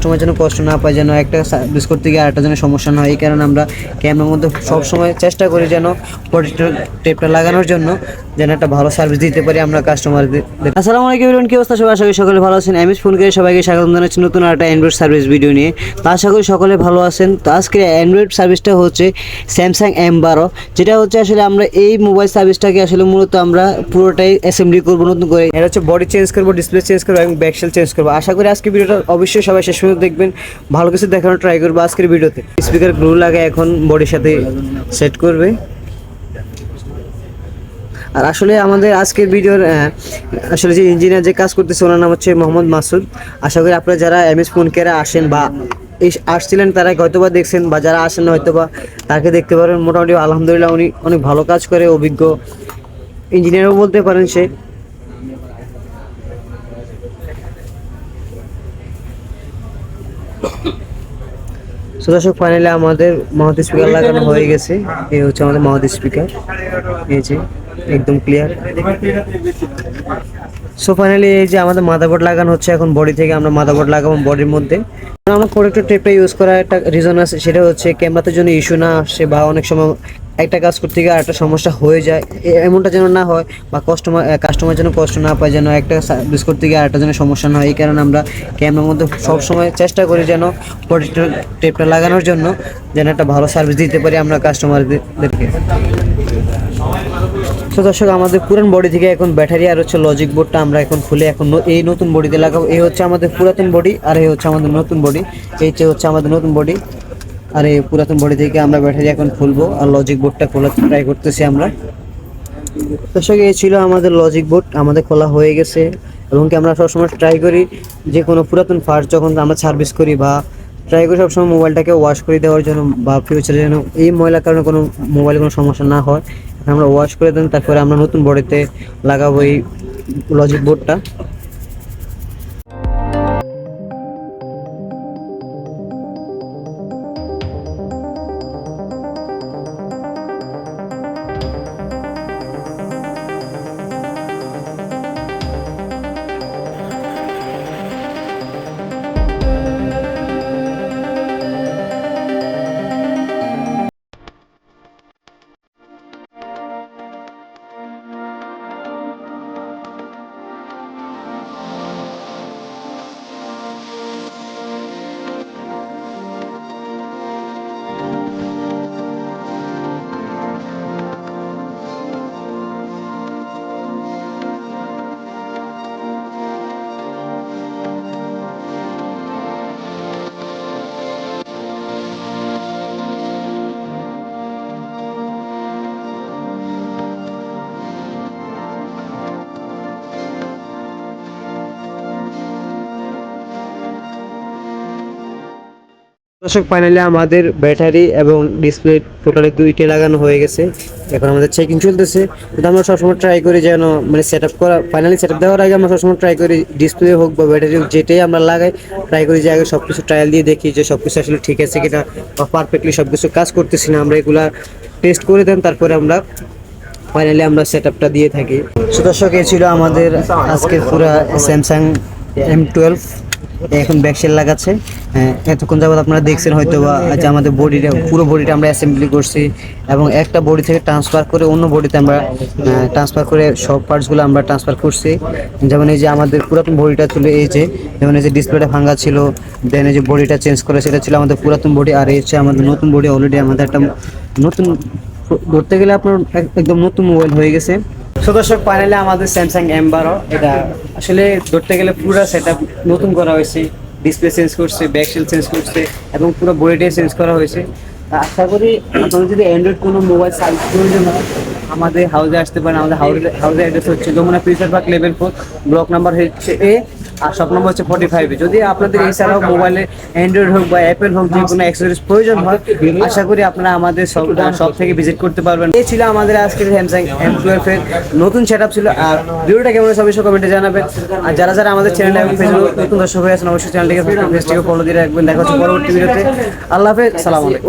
Customer যেন কষ্ট না পায়, যেন একটা সার্ভিস করতে গিয়ে আরেকটা যেন সমস্যা না হয়। এই কারণে আমরা ক্যামেরার মধ্যে সবসময় চেষ্টা করি যেন প্রোটেক্টর টেপটা লাগানোর জন্য যেন একটা ভালো সার্ভিস দিতে পারি আমরা কাস্টমারদের আসসালামু আলাইকুম কি অবস্থা? সবাই আশা করি সকলে ভালো আছেন। এমএস ফোন করে সবাইকে স্বাগত জানাচ্ছি নতুন একটা অ্যান্ড্রয়েড সার্ভিস ভিডিও নিয়ে। তো আশা করি সকলে ভালো আছেন। তো আজকে অ্যান্ড্রয়েড সার্ভিসটা হচ্ছে স্যামসাং এম বারো, যেটা হচ্ছে আসলে আমরা এই মোবাইল সার্ভিসটাকে আসলে মূলত আমরা পুরোটাই অ্যাসেম্বলি করব, নতুন করে। এটা হচ্ছে বডি চেঞ্জ করব ডিসপ্লে চেঞ্জ করব এবং ব্যাকসেল চেঞ্জ করব। আশা করি আজকে ভিডিওটা অবশ্যই সবাই শেষ পর্যন্ত দেখবেন, ভালো কিছু দেখানোর ট্রাই করব আজকের ভিডিওতে। স্পিকার গ্লু লাগে এখন বডির সাথে সেট করবে। আর আসলে আমাদের আজকের ভিডিওর আসলে যে ইঞ্জিনিয়ার যে কাজ করতেছে, ওনার নাম হচ্ছে মোহাম্মদ মাসুদ। আশা করি আপনারা যারা এম এস ফোন কেয়ারে আসেন বা আসছিলেন, তারা হয়তোবা দেখছেন, বা যারা আসেন হয়তোবা তাকে দেখতে পারেন। মোটামুটি আলহামদুলিল্লাহ, উনি অনেক ভালো কাজ করে, অভিজ্ঞ ইঞ্জিনিয়ারও বলতে পারেন সে। সো দর্শক ফাইনালি আমাদের মাউথ স্পিকার লাগানো হয়ে গেছে। এই হচ্ছে আমাদের মাউথ স্পিকার এই যে, একদম ক্লিয়ার সো ফাইনালি এই যে আমাদের মাদারবোর্ড লাগানো হচ্ছে, এখন বডি থেকে আমরা মাদারবোর্ড লাগাবো বডির মধ্যে। আমার প্রোডাক্টের টেপটা ইউজ করার একটা রিজন আছে, সেটা হচ্ছে ক্যামেরাতে জন্য ইস্যু না আসে বা অনেক সময় একটা কাজ করতে গিয়ে একটা সমস্যা হয়ে যায়। এমনটা যেন না হয় বা কাস্টমার কাস্টমার যেন কষ্ট না পায়, যেন একটা সার্ভিস করতে গিয়ে আরেকটা যেন সমস্যা না হয়। এই কারণে আমরা ক্যামেরার মধ্যে সবসময় চেষ্টা করি যেন প্রোডাক্টের টেপটা লাগানোর জন্য যেন একটা ভালো সার্ভিস দিতে পারি আমরা কাস্টমারদেরকে তো দর্শক, আমাদের পুরান বডি থেকে এখন ব্যাটারি আর হচ্ছে লজিক বোর্ডটা আমরা এখন খুলে এখন এই নতুন বডিতে লাগাবো। এই হচ্ছে আমাদের পুরাতন বডি আর এই হচ্ছে আমাদের নতুন বডি এইটা হচ্ছে আমাদের নতুন বডি আর এই পুরাতন বডি থেকে আমরা ব্যাটারি এখন খুলবো আর লজিক বোর্ডটা খোলা ট্রাই করতেছি আমরা। দর্শক, এই ছিল আমাদের লজিক বোর্ড আমাদের খোলা হয়ে গেছে। এবং কি আমরা সবসময় ট্রাই করি যে কোনো পুরাতন ফার্স্ট যখন আমরা সার্ভিস করি বা ট্রাই করি, সবসময় মোবাইলটাকে ওয়াশ করে দেওয়ার জন্য বা ফিউচারে যেন এই ময়লার কারণে কোনো মোবাইলে কোনো সমস্যা না হয় আমরা ওয়াশ করে দেন, তারপরে আমরা নতুন বডিতে লাগাবো এই লজিক বোর্ডটা দর্শক ফাইনালি আমাদের ব্যাটারি এবং ডিসপ্লে টোটালি দুইটা লাগানো হয়ে গেছে। এখন আমাদের চেকিং চলতেছে। কিন্তু আমরা সবসময় ট্রাই করি যেন মানে সেট আপ করা ফাইনালি সেট আপ দেওয়ার আগে আমরা সবসময় ট্রাই করি ডিসপ্লে হোক বা ব্যাটারি হোক, যেটাই আমরা লাগাই ট্রাই করি যে আগে সব কিছু ট্রায়াল দিয়ে দেখি যে সব কিছু আসলে ঠিক আছে কিনা বা পারফেক্টলি সব কিছু কাজ করতেছি না। আমরা এগুলা টেস্ট করে দেন, তারপরে আমরা ফাইনালি আমরা সেট আপটা দিয়ে থাকি। সো দর্শক, এই ছিল আমাদের আজকের পুরা স্যামসাং এম টুয়েলভ এখন ব্যাকসেল লাগাচ্ছে। এতক্ষণ যাবত আপনারা দেখছেন হয়তো বা যে আমাদের বডিটা, পুরো বডিটা আমরা অ্যাসেম্বলি করছি এবং একটা বডি থেকে ট্রান্সফার করে অন্য বডিতে আমরা ট্রান্সফার করে সব পার্টসগুলো আমরা ট্রান্সফার করছি। যেমন এই যে আমাদের পুরাতন বডিটা ছিল এই যে, যেমন এই যে ডিসপ্লেটা ভাঙা ছিল দেন এই যে বডিটা চেঞ্জ করে সেটা ছিল আমাদের পুরাতন বডি আর হচ্ছে আমাদের নতুন বডি অলরেডি আমাদের একটা নতুন ধরতে গেলে আপনার এক- একদম নতুন মোবাইল হয়ে গেছে। দর্শক ফাইনালি আমাদের স্যামসাং এম বারো এটা আসলে ধরতে গেলে পুরো সেট নতুন করা হয়েছে। ডিসপ্লে চেঞ্জ করছে ব্যাকসেল চেঞ্জ করছে এবং পুরো বডিটা চেঞ্জ করা হয়েছে। আশা করি আপনাদের যদি অ্যান্ড্রয়েড কোনো মোবাইল সার্ভিস প্রয়োজন হয়, আমাদের হাউসে আসতে পারেন। আমাদের হাউসে হাউসের অ্যাড্রেস হচ্ছে Jamuna future park level four block number হচ্ছে এ আর শপ নম্বর হচ্ছে ফর্টি ফাইভে যদি আপনাদের এছাড়াও মোবাইলে অ্যান্ড্রয়েড হোক বা অ্যাপেল হোক, যে কোনো অ্যাক্সেসরিজ প্রয়োজন হয়, আশা করি আপনারা আমাদের সব সব থেকে ভিজিট করতে পারবেন। এই ছিল আমাদের আজকের স্যামসাং এম টুয়েলভ এর নতুন সেট ছিল। আর ভিডিওটা কেমন সবাই কমেন্টে জানাবেন। আর যারা যারা আমাদের চ্যানেলে এবং ফেসবুক নতুন দর্শক হয়ে আছেন, অবশ্যই চ্যানেলটিকে ফেসটিকে ফলো দিয়ে রাখবেন। দেখা হচ্ছে পরবর্তী ভিডিওতে। আল্লাহ হাফেজ, সালাম আলাইকুম।